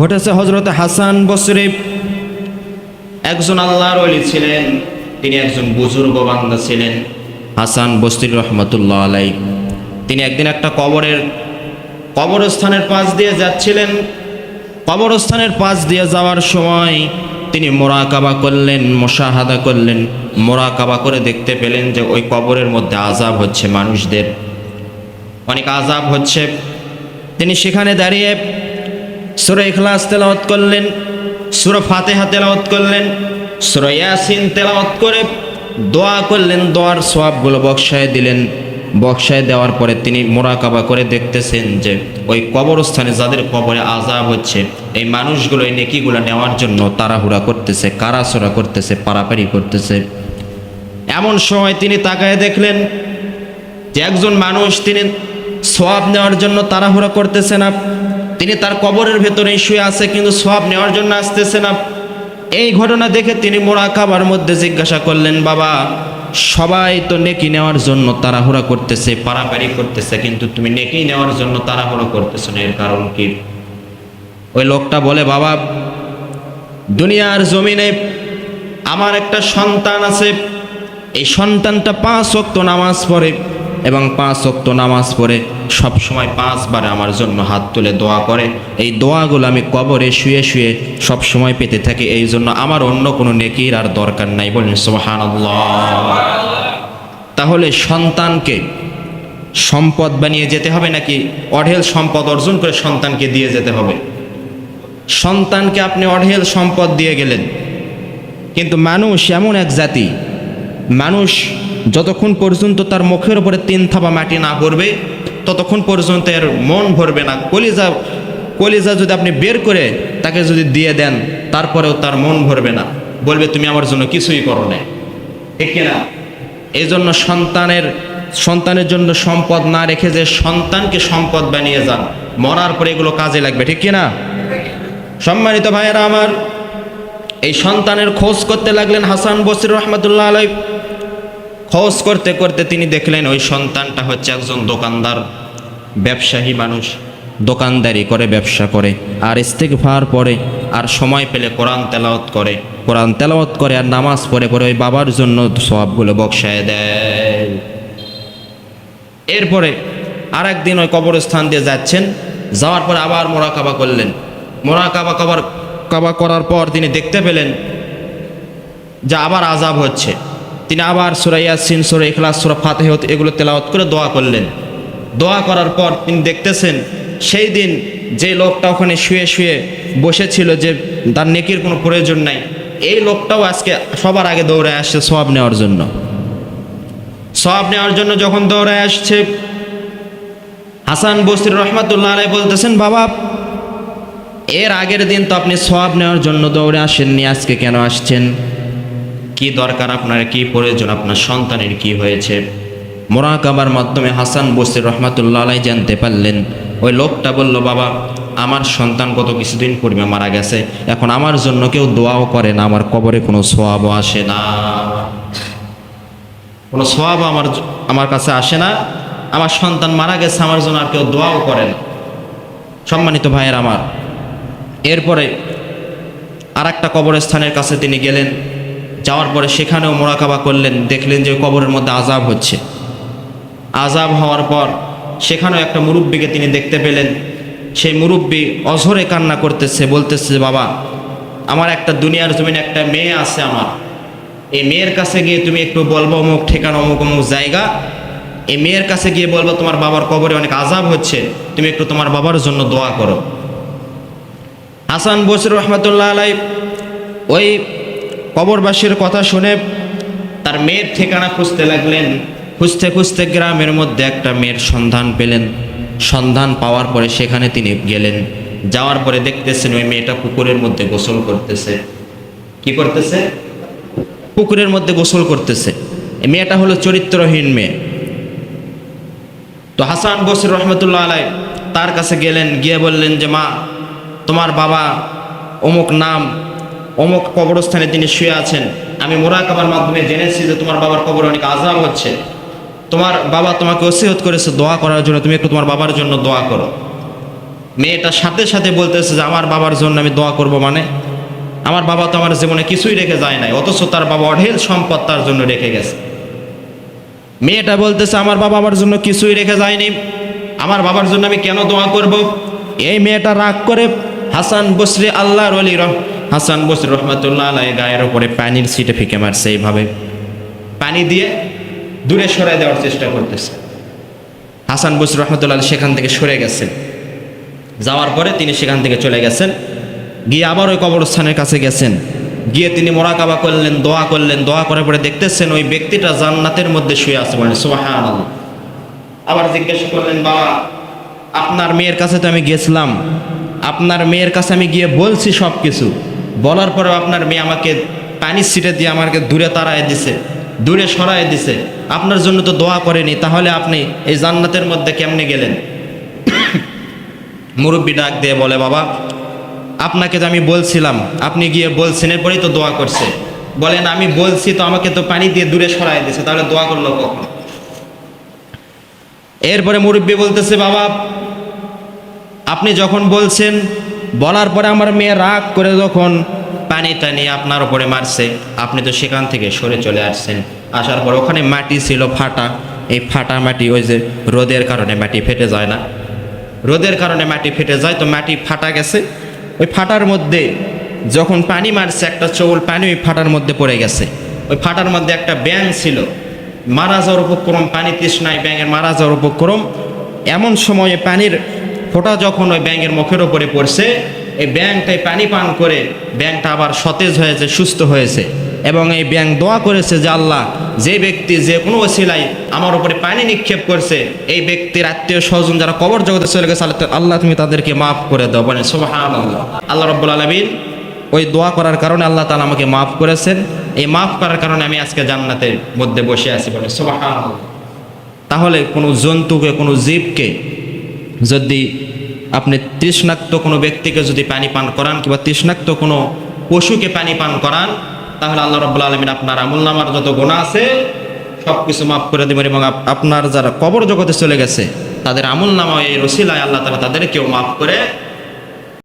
ঘটেছে হজরত হাসান বসরি। একজন আল্লাহর অলি ছিলেন, তিনি একজন বুজুর্গ বান্দা ছিলেন, হাসান বস্তির রহমতুল্লাহ আলাই তিনি একদিন একটা কবরের, কবরস্থানের পাশ দিয়ে যাচ্ছিলেন। কবরস্থানের পাশ দিয়ে যাওয়ার সময় তিনি মোরাকাবা করলেন, মোশাহাদা করলেন। মোরাকাবা করে দেখতে পেলেন যে ওই কবরের মধ্যে আজাব হচ্ছে মানুষদের। অনেক আজাব হচ্ছে। তিনি সেখানে দাঁড়িয়ে সুরা ইখলাস তেলাওয়াত করলেন, সুরা ফাতেহা তেলাওয়াত করলেন, সুরা ইয়াসিন তেলাওয়াত করে দোয়া করলেন, দোয়ার সোয়াবগুলো বক্সায় দিলেন। বক্সায় দেওয়ার পরে তিনি মোরাকাবা করে দেখতেছেন যে, ওই কবরস্থানে যাদের কবরে আজাব হচ্ছে, এই মানুষগুলো, এই নেকিগুলো নেওয়ার জন্য তাড়াহুড়া করতেছে, কারাসোরা করতেছে, পারাপারি করতেছে। এমন সময় তিনি তাকায় দেখলেন যে একজন মানুষ, তিনি সোয়াব নেওয়ার জন্য তাড়াহুড়া করতেছে না তিনি তার কবরের ভেতরেই শুয়ে আছে, কিন্তু সব নেওয়ার জন্য আসতেছে না। এই ঘটনা দেখে তিনি মোড়া মোরাকাবার মধ্যে জিজ্ঞাসা করলেন, বাবা, সবাই তো নেকি নেওয়ার জন্য তাড়াহুড়া করতেছে, পারাপারি করতেছে, কিন্তু তুমি নেকি নেওয়ার জন্য তাড়াহুড়া করতেছো না, এর কারণ কি? ওই লোকটা বলে, বাবা, দুনিয়ার জমিনে আমার একটা সন্তান আছে, এই সন্তানটা পাঁচ অক্ত নামাজ পড়ে। এবং পাঁচ অক্ত নামাজ পড়ে সব সময় পাঁচবার আমার জন্য হাত তুলে দোয়া করে। এই দোয়াগুলো আমি কবরে শুয়ে শুয়ে সব সময় পেতে থাকি। এই জন্য আমার অন্য কোনো নেকির আর দরকার নাই বলেন সোহান তাহলে সন্তানকে সম্পদ বানিয়ে যেতে হবে নাকি অঢেল সম্পদ অর্জন করে সন্তানকে দিয়ে যেতে হবে? সন্তানকে আপনি অঢেল সম্পদ দিয়ে গেলেন। কিন্তু মানুষ এমন এক জাতি, মানুষ যতক্ষণ পর্যন্ত তার মুখের উপরে তিন থাবা মাটি না পড়বে ততক্ষণ পর্যন্ত এর মন ভরবে না। কলিজা কলিজা যদি আপনি বের করে তাকে যদি দিয়ে দেন, তারপরেও তার মন ভরবে না। বলবে, তুমি আমার জন্য কিছুই করো না ঠিক না? এই জন্য সন্তানের সন্তানের জন্য সম্পদ না রেখে যে সন্তানকে সম্পদ বানিয়ে যান, মরার পরে এগুলো কাজে লাগবে। ঠিক কিনা সম্মানিত ভাইয়েরা আমার, এই সন্তানের খোঁজ করতে লাগলেন হাসান বসির রহমতুল্লাহ আলাই খোঁজ করতে করতে তিনি দেখলেন ওই সন্তানটা হচ্ছে একজন দোকানদার, ব্যবসায়ী মানুষ, দোকানদারি করে, ব্যবসা করে, আর ইস্তেকভার পরে আর সময় পেলে কোরআন তেলাওয়াত করে। কোরআন তেলাওয়াত করে আর নামাজ পড়ে, পরে ওই বাবার জন্য সবগুলো বক্সায় দেয়। এরপরে আর একদিন ওই কবরস্থান দিয়ে যাচ্ছেন, যাওয়ার পর আবার মোরাকাবা করলেন। মোরাকাবা কাবার কাবা করার পর তিনি দেখতে পেলেন যে আবার আজাব হচ্ছে। তিনি আবার সুরাইয়া সিন সুরা ইখলাস, সুরা ফাতেহত এগুলো তেলাওয়াত করে দোয়া করলেন। দোয়া করার পর তিনি দেখতেছেন, সেই দিন যে লোকটা ওখানে শুয়ে শুয়ে বসেছিল যে তার নেকির কোনো প্রয়োজন নাই, এই লোকটাও আজকে সবার আগে দৌড়ে আসছে সব নেওয়ার জন্য। সব নেওয়ার জন্য যখন দৌড়ে আসছে, হাসান বস্তির রহমাতুল্লাহ আলাই বলতেছেন, বাবা, এর আগের দিন তো আপনি সব নেওয়ার জন্য দৌড়ে আসেননি, আজকে কেন আসছেন? কি দরকার, আপনার কি প্রয়োজন, আপনার সন্তানের কি হয়েছে? মোরাকাবার মাধ্যমে হাসান বসির রহমাতুল্লাহ আলাই জানতে পারলেন। ওই লোকটা বলল, বাবা, আমার সন্তান গত কিছুদিন পূর্বে মারা গেছে। এখন আমার জন্য কেউ দোয়াও করে না, আমার কবরে কোনো সোয়াবও আসে না। কোনো সোয়াব আমার আমার কাছে আসে না। আমার সন্তান মারা গেছে, আমার জন্য আর কেউ দোয়াও করে না। সম্মানিত ভাইয়ের আমার, এরপরে আর একটা কবরস্থানের কাছে তিনি গেলেন। যাওয়ার পরে সেখানেও মোরাকাবা করলেন, দেখলেন যে কবরের মধ্যে আজাব হচ্ছে। আজাব হওয়ার পর সেখানেও একটা মুরব্বীকে তিনি দেখতে পেলেন। সেই মুরব্বী অঝরে কান্না করতেছে, বলতেছে, বাবা, আমার একটা দুনিয়ার জমিনে একটা মেয়ে আছে আমার। এই মেয়ের কাছে গিয়ে তুমি একটু বলব অমুক ঠিকানা, অমুক অমুক জায়গা। এই মেয়ের কাছে গিয়ে বলব তোমার বাবার কবরে অনেক আজাব হচ্ছে, তুমি একটু তোমার বাবার জন্য দোয়া করো। হাসান বসির রহমতুল্লাহ আলাই ওই কবরবাসীর কথা শুনে তার মেয়ের ঠিকানা খুঁজতে লাগলেন। খুঁজতে খুঁজতে গ্রামের মধ্যে একটা মেয়ের সন্ধান পেলেন। সন্ধান পাওয়ার পরে সেখানে তিনি গেলেন। যাওয়ার পরে দেখতেছেন ওই মেয়েটা পুকুরের মধ্যে গোসল করতেছে। কি করতেছে? পুকুরের মধ্যে গোসল করতেছে। মেয়েটা হলো চরিত্রহীন মেয়ে। তো হাসান বসির রহমতুল্লাহ আলাই তার কাছে গেলেন, গিয়ে বললেন যে, মা, তোমার বাবা অমুক নাম অমুক কবরস্থানে তিনি শুয়ে আছেন। আমি মোরাকাবার মাধ্যমে জেনেছি যে তোমার বাবার কবরে অনেক আজাব হচ্ছে। তোমার বাবা তোমাকে ওসিয়ত করেছে দোয়া করার জন্য। তুমি একটু তোমার বাবার জন্য দোয়া করো। মেয়েটা সাথে সাথে বলতেছে যে, আমার বাবার জন্য আমি দোয়া করব মানে? আমার বাবা তো আমার জীবনে কিছুই রেখে যায় নাই, অথচ তার বাবা অঢেল সম্পদ তার জন্য রেখে গেছে। মেয়েটা বলতেছে, আমার বাবা আমার জন্য কিছুই রেখে যায়নি। আমার বাবার জন্য আমি কেন দোয়া করব? এই মেয়েটা রাগ করে হাসান বসরি আল্লাহর রহ হাসান বসরি রহমতুল্লাহ আলাই গায়ের ওপরে পানির সিটে ফিকে মারছে এইভাবে। পানি দিয়ে দূরে সরাই দেওয়ার চেষ্টা করতেছে। হাসান বসরি রহমতুল্লাহ সেখান থেকে সরে গেছেন যাওয়ার পরে তিনি সেখান থেকে চলে গেছেন। গিয়ে আবার ওই কবরস্থানের কাছে গেছেন। গিয়ে তিনি মোরাকাবা করলেন, দোয়া করলেন, দোয়া করার পরে দেখতেছেন ওই ব্যক্তিটা জান্নাতের মধ্যে শুয়ে আছে বলেন সোহান আবার জিজ্ঞেস করলেন, বাবা, আপনার মেয়ের কাছে তো আমি গেছিলাম। আপনার মেয়ের কাছে আমি গিয়ে বলছি সব কিছু বলার পরেও আপনার মেয়ে আমাকে পানির সিটে দিয়ে আমাকে দূরে তাড়ায় দিছে, দূরে সরায় দিছে। আপনার জন্য তো দোয়া করেনি, তাহলে আপনি এই জান্নাতের মধ্যে কেমনে গেলেন? মুরব্বী ডাক দিয়ে বলে, বাবা, আপনাকে তো আমি বলছিলাম, আপনি গিয়ে বলছেন, এরপরেই তো দোয়া করছে। বলেন, আমি বলছি তো আমাকে তো পানি দিয়ে দূরে সরাই দিছে, তাহলে দোয়া করল কখন? এরপরে মুরব্বী বলতেছে, বাবা, আপনি যখন বলছেন বলার পরে আমার মেয়ে রাগ করে যখন পানি টানি আপনার উপরে মারছে, আপনি তো সেখান থেকে সরে চলে আসছেন। আসার পর ওখানে মাটি ছিল ফাটা। এই ফাটা মাটি ওই যে রোদের কারণে মাটি ফেটে যায় না। রোদের কারণে মাটি ফেটে যায়, তো মাটি ফাটা গেছে। ওই ফাটার মধ্যে যখন পানি মারছে, একটা চৌল পানি ওই ফাটার মধ্যে পড়ে গেছে। ওই ফাটার মধ্যে একটা ব্যাং ছিল। মারা যাওয়ার উপক্রম, পানি তৃষ্ণায় ব্যাঙের মারা যাওয়ার উপক্রম। এমন সময়ে পানির ফোঁটা যখন ওই ব্যাঙের মুখের ওপরে পড়ছে, এই ব্যাংটাই পানি পান করে ব্যাংটা আবার সতেজ হয়েছে, সুস্থ হয়েছে। এবং এই ব্যাং দোয়া করেছে যে আল্লাহ, যে ব্যক্তি যে কোনো ওসিলাই আমার উপরে পানি নিক্ষেপ করছে, এই ব্যক্তির আত্মীয় স্বজন যারা কবর জগতে চলে গেছে, আল্লাহ- তুমি তাদেরকে মাফ করে দাও। বলেন সোহান আল্লাহ আল্লাহ রব্বুল আলমিন ওই দোয়া করার কারণে আল্লাহ তালা আমাকে মাফ করেছেন। এই মাফ করার কারণে আমি আজকে জান্নাতের মধ্যে বসে আছি। বলে সোহান তাহলে কোনো জন্তুকে, কোনো জীবকে যদি আপনি তৃষ্ণাক্ত কোনো ব্যক্তিকে যদি পানি পান করান কিংবা তৃষ্ণাক্ত কোনো পশুকে পানি পান করান, তাহলে আল্লাহ রব্লা আলমিন আপনার আমুল নামার যত গোনা আছে সব কিছু মাফ করে দেবেন এবং আপনার যারা কবর জগতে চলে গেছে, তাদের আমুল নামা এই রসিলায় আল্লাহ তালা তাদেরকেও মাফ করে